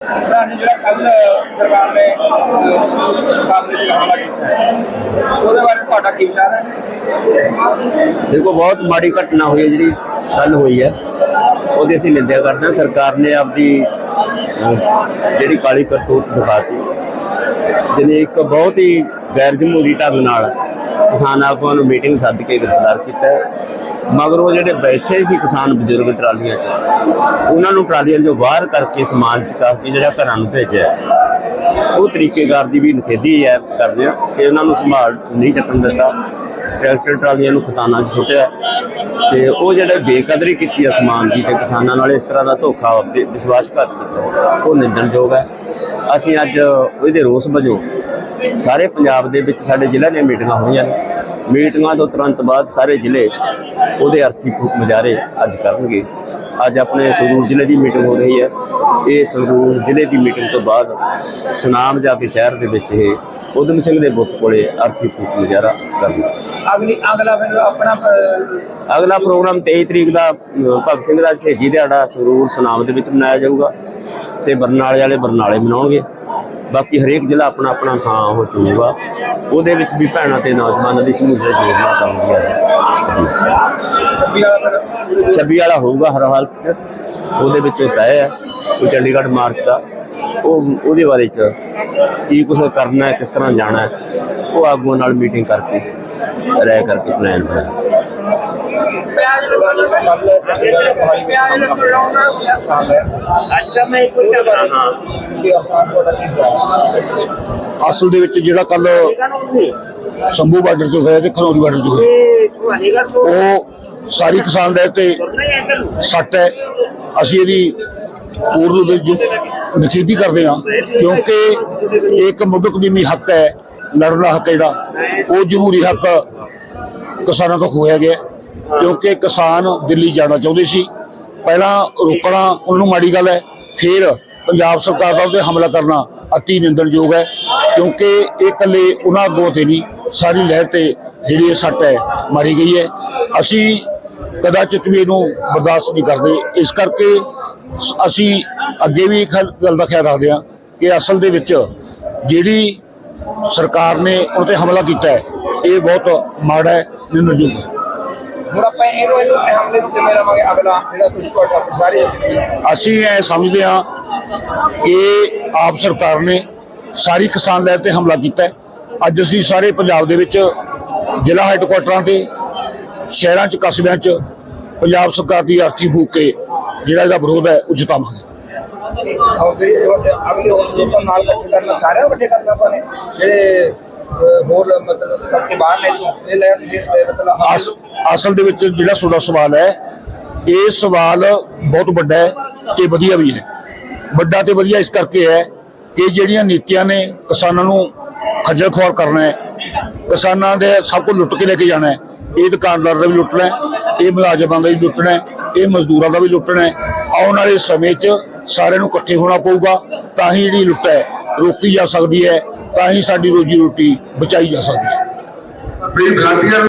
ਪ੍ਰਧਾਨ ਜੀ ਜਿਹੜਾ ਕੱਲ ਸਰਕਾਰ ਨੇ ਉਸ ਮੁਕਾਬਲੇ ਤੇ ਹਮਲਾ ਕੀਤਾ ਹੈ ਉਹਦੇ ਬਾਰੇ ਤੁਹਾਡਾ ਕੀ ਵਿਚਾਰ ਹੈ? ਦੇਖੋ ਬਹੁਤ ਮਾੜੀ ਘਟਨਾ ਹੋਈ ਹੈ ਜਿਹੜੀ ਕੱਲ ਹੋਈ ਹੈ। ਉਹਦੀ ਅਸੀਂ ਨਿੰਦਿਆ ਕਰਦੇ ਹਾਂ। ਸਰਕਾਰ ਨੇ ਆਪਦੀ ਅਹ, ਜਿਹੜੀ ਕਾਲੀ ਕਰਤੂਤ ਦਿਖਾਤੀ। ਜਿਹਨੇ ਇੱਕ ਬਹੁਤ ਹੀ ਗੈਰ ਜਮਹੂਰੀ ਢੰਗ ਨਾਲ ਕਿਸਾਨ ਆਗੂਆਂ ਨੂੰ ਮੀਟਿੰਗ ਸੱਦ ਕੇ ਗ੍ਰਿਫਤਾਰ ਕੀਤਾ ਹੈ। ਮਗਰੋਂ ਜਿਹੜੇ ਬੈਠੇ ਸੀ ਕਿਸਾਨ ਬਜ਼ੁਰਗ ਟਰਾਲੀਆਂ 'ਚ, ਉਹਨਾਂ ਨੂੰ ਟਰਾਲੀਆਂ 'ਚੋਂ ਬਾਹਰ ਕਰਕੇ ਸਮਾਨ ਚੁਕਾ ਕੇ ਜਿਹੜਾ ਘਰਾਂ ਨੂੰ ਭੇਜਿਆ ਉਹ ਤਰੀਕੇਕਾਰ ਦੀ ਵੀ ਨਖੇਦੀ ਹੈ ਕਰਦੇ ਆ ਕਿ ਉਹਨਾਂ ਨੂੰ ਸੰਭਾਲ ਨਹੀਂ ਚੱਕਣ ਦਿੱਤਾ। ਟਰੈਕਟਰ ਟਰਾਲੀਆਂ ਨੂੰ ਖਤਾਨਾਂ 'ਚ ਸੁੱਟਿਆ। ਤੇ ਉਹ ਜਿਹੜੇ ਬੇਕਦਰੀ ਕੀਤੀ ਆ ਸਮਾਨ ਦੀ ਤੇ ਕਿਸਾਨਾਂ ਨਾਲ ਇਸ ਤਰ੍ਹਾਂ ਦਾ ਧੋਖਾ ਤੇ ਵਿਸ਼ਵਾਸਘਾਤ ਕੀਤਾ। ਉਹ ਨਿੰਦਣਯੋਗ ਹੈ। ਅਸੀਂ ਅੱਜ ਉਹਦੇ ਰੋਸ ਵਜੋਂ ਸਾਰੇ ਪੰਜਾਬ ਦੇ ਵਿੱਚ ਸਾਡੇ ਜ਼ਿਲ੍ਹਾ ਦੀਆਂ ਮੀਟਿੰਗਾਂ ਹੋਈਆਂ ਨੇ। ਮੀਟਿੰਗਾਂ ਤੋਂ ਤੁਰੰਤ ਬਾਅਦ ਸਾਰੇ ਜ਼ਿਲ੍ਹੇ ਉਹਦੇ ਅਰਥੀ ਫੂਕ ਮੁਜ਼ਾਹਰੇ ਅੱਜ ਕਰਨਗੇ। ਅੱਜ ਆਪਣੇ ਸੰਗਰੂਰ ਜ਼ਿਲ੍ਹੇ ਦੀ ਮੀਟਿੰਗ ਹੋ ਰਹੀ ਹੈ। ਇਹ ਸੰਗਰੂਰ ਜ਼ਿਲ੍ਹੇ ਦੀ ਮੀਟਿੰਗ ਤੋਂ ਬਾਅਦ ਸੁਨਾਮ ਜਾ ਕੇ ਸ਼ਹਿਰ ਦੇ ਵਿੱਚ ਇਹ ਉਦਮ ਸਿੰਘ ਦੇ ਬੁੱਤ ਕੋਲੇ ਅਰਥੀ ਫੂਕ ਮੁਜ਼ਾਹਰਾ ਕਰਨਗੇ। ਅਗਲੀ ਅਗਲਾ ਫਿਰ ਆਪਣਾ ਅਗਲਾ ਪ੍ਰੋਗਰਾਮ 23 ਤਰੀਕ ਦਾ ਭਗਤ ਸਿੰਘ ਦਾ ਸ਼ਹੀਦੀ ਦਿਹਾੜਾ ਸੰਗਰੂਰ ਸੁਨਾਮ ਦੇ ਵਿੱਚ ਮਨਾਇਆ ਜਾਊਗਾ ਤੇ ਬਰਨਾਲੇ ਵਾਲੇ ਬਰਨਾਲੇ ਮਨਾਉਣਗੇ। ਬਾਕੀ ਹਰੇਕ ਜ਼ਿਲ੍ਹਾ ਆਪਣਾ ਆਪਣਾ ਥਾਂ ਉਹ ਚੁਣੂਗਾ। ਉਹਦੇ ਵਿੱਚ ਵੀ ਭੈਣਾਂ ਤੇ ਨੌਜਵਾਨਾਂ ਦੀ ਸਮੂਹ ਜੋੜਨਾ ਚਾਹੁੰਦੀ ਹੈ ਛੱਬੀ ਵਾਲਾ ਫਿਰ? 26 ਵਾਲਾ ਹੋਊਗਾ ਹਰ ਹਾਲਤ 'ਚ। ਉਹਦੇ ਵਿੱਚ ਉਹ ਤੈਅ ਹੈ ਉਹ ਚੰਡੀਗੜ੍ਹ ਮਾਰਚ ਦਾ। ਉਹ ਉਹਦੇ ਬਾਰੇ 'ਚ ਕੀ ਕੁਝ ਕਰਨਾ ਹੈ ਕਿਸ ਤਰ੍ਹਾਂ ਜਾਣਾ ਹੈ ਉਹ ਆਗੂਆਂ ਨਾਲ ਮੀਟਿੰਗ ਕਰਕੇ ਰਹਿ ਕਰਕੇ ਪਲਾਨ ਬਣਾਇਆ। ਪਿਆਜ ਅੱਜ ਦਾ ਮੈਂ ਇੱਕ ਕਿ ਆਪਾਂ ਤੁਹਾਡਾ ਕੀ ਵਿਚਾਰ ਅਸਲ ਦੇ ਵਿੱਚ ਜਿਹੜਾ ਕੱਲ ਸ਼ੰਭੂ ਬਾਰਡਰ ਤੋਂ ਹੋਇਆ ਤੇ ਖਨੌਰੀ ਬਾਰਡਰ ਤੋਂ ਹੋਇਆ। ਉਹ ਸਾਰੀ ਕਿਸਾਨ ਦੇ ਤੇ ਸੱਟ ਹੈ। ਅਸੀਂ ਇਹਦੀ ਪੂਰਨ ਵਿੱਚ ਨਖੇਦੀ ਕਰਦੇ ਹਾਂ ਕਿਉਂਕਿ ਇੱਕ ਮੁੱਢ ਕਦੀਮੀ ਹੱਕ ਹੈ ਲੜਨ ਦਾ ਹੱਕ ਜਿਹੜਾ। ਉਹ ਜਮਹੂਰੀ ਹੱਕ ਕਿਸਾਨਾਂ ਤੋਂ ਖੋਇਆ ਗਿਆ। ਕਿਉਂਕਿ ਕਿਸਾਨ ਦਿੱਲੀ ਜਾਣਾ ਚਾਹੁੰਦੇ ਸੀ। ਪਹਿਲਾਂ ਰੋਕਣਾ ਉਹਨਾਂ ਮਾੜੀ ਗੱਲ ਹੈ ਫਿਰ ਪੰਜਾਬ ਸਰਕਾਰ ਦਾ ਉਹਤੇ ਹਮਲਾ ਕਰਨਾ ਅਤੀ ਨਿੰਦਣਯੋਗ ਹੈ ਕਿਉਂਕਿ ਇਹ ਇਕੱਲੇ ਉਹਨਾਂ ਅੱਗੋਂ ਤੇ ਨਹੀਂ ਸਾਰੀ ਲਹਿਰ ਤੇ ਜਿਹੜੀ ਇਹ ਸੱਟ ਹੈ ਮਾਰੀ ਗਈ ਹੈ। ਅਸੀਂ ਕਦਾਚਿਤ ਵੀ ਇਹਨੂੰ ਬਰਦਾਸ਼ਤ ਨਹੀਂ ਕਰਦੇ। ਇਸ ਕਰਕੇ ਅਸੀਂ ਅੱਗੇ ਵੀ ਗੱਲ ਦਾ ਖਿਆਲ ਰੱਖਦੇ ਹਾਂ ਕਿ ਅਸਲ ਦੇ ਵਿੱਚ ਜਿਹੜੀ ਸਰਕਾਰ ਨੇ ਉਹਨਾਂ ਤੇ ਹਮਲਾ ਕੀਤਾ ਹੈ ਇਹ ਬਹੁਤ ਮਾੜਾ ਹੈ ਨਿੰਦਣਯੋਗ ਹੈ। ਹੁਣ ਆਪਾਂ ਇਹਨੂੰ ਇਹਨੂੰ ਇਹ ਹਮਲੇ ਨੂੰ ਕਿਵੇਂ ਲਵਾਂਗੇ ਅਗਲਾ ਜਿਹੜਾ ਤੁਸੀਂ ਤੁਹਾਡਾ ਸਾਰੇ ਅਸੀਂ ਇਹ ਸਮਝਦੇ ਹਾਂ ਕਿ ਆਪ ਸਰਕਾਰ ਨੇ ਸਾਰੀ ਕਿਸਾਨ ਲਹਿਰ ਤੇ ਹਮਲਾ ਕੀਤਾ ਅੱਜ ਅਸੀਂ ਸਾਰੇ ਪੰਜਾਬ ਦੇ ਵਿੱਚ ਜ਼ਿਲ੍ਹਾ ਹੈੱਡਕੁਆਟਰਾਂ ਤੇ ਸ਼ਹਿਰਾਂ 'ਚ ਕਸਬਿਆਂ 'ਚ ਪੰਜਾਬ ਸਰਕਾਰ ਦੀ ਅਰਥੀ ਫੂਕ ਕੇ ਜਿਹੜਾ ਇਹਦਾ ਵਿਰੋਧ ਹੈ ਉਹ ਜਤਾਵਾਂਗੇ। ਔਰ ਜਿਹੜੀ ਉਹ ਅਗਲੇ ਹੋਰ ਲੋਕਾਂ ਨਾਲ ਇਕੱਠੇ ਕਰਨਾ ਸਾਰਿਆਂ ਨੂੰ ਇਕੱਠੇ ਕਰਨਾ ਆਪਾਂ ਨੇ ਜਿਹੜੇ ਹੋਰ ਮਤਲਬ ਬਾਹਰ ਇਹ ਲੈ ਅਸਲ ਦੇ ਵਿੱਚ ਜਿਹੜਾ ਤੁਹਾਡਾ ਸਵਾਲ ਹੈ, ਇਹ ਸਵਾਲ ਬਹੁਤ ਵੱਡਾ ਹੈ ਤੇ ਵਧੀਆ ਵੀ ਹੈ। ਵੱਡਾ ਤੇ ਵਧੀਆ ਇਸ ਕਰਕੇ ਹੈ ਕਿ ਜਿਹੜੀਆਂ ਨੀਤੀਆਂ ਨੇ ਕਿਸਾਨਾਂ ਨੂੰ ਖੱਜਲ ਖੁਆਰ ਕਰਨਾ ਹੈ, ਕਿਸਾਨਾਂ ਦੇ ਸਭ ਕੁਝ ਲੁੱਟ ਕੇ ਲੈ ਕੇ ਜਾਣਾ ਹੈ। ਇਹ ਦੁਕਾਨਦਾਰ ਦਾ ਵੀ ਲੁੱਟਣਾ ਹੈ, ਇਹ ਮੁਲਾਜ਼ਮਾਂ ਦਾ ਵੀ ਲੁੱਟਣਾ ਹੈ, ਇਹ ਮਜ਼ਦੂਰਾਂ ਦਾ ਵੀ ਲੁੱਟਣਾ ਹੈ। ਆਉਣ ਵਾਲੇ ਸਮੇਂ 'ਚ ਸਾਰਿਆਂ ਨੂੰ ਇਕੱਠੇ ਹੋਣਾ ਪਊਗਾ, ਤਾਂ ਹੀ ਜਿਹੜੀ ਲੁੱਟ ਹੈ, ਰੋਕੀ ਜਾ ਸਕਦੀ ਹੈ, ਤਾਂ ਹੀ ਸਾਡੀ ਰੋਜੀ ਰੋਟੀ ਬਚਾਈ ਜਾ ਸਕਦੀ ਹੈ। ਮੇਰੀ ਬੇਨਤੀ ਹੈ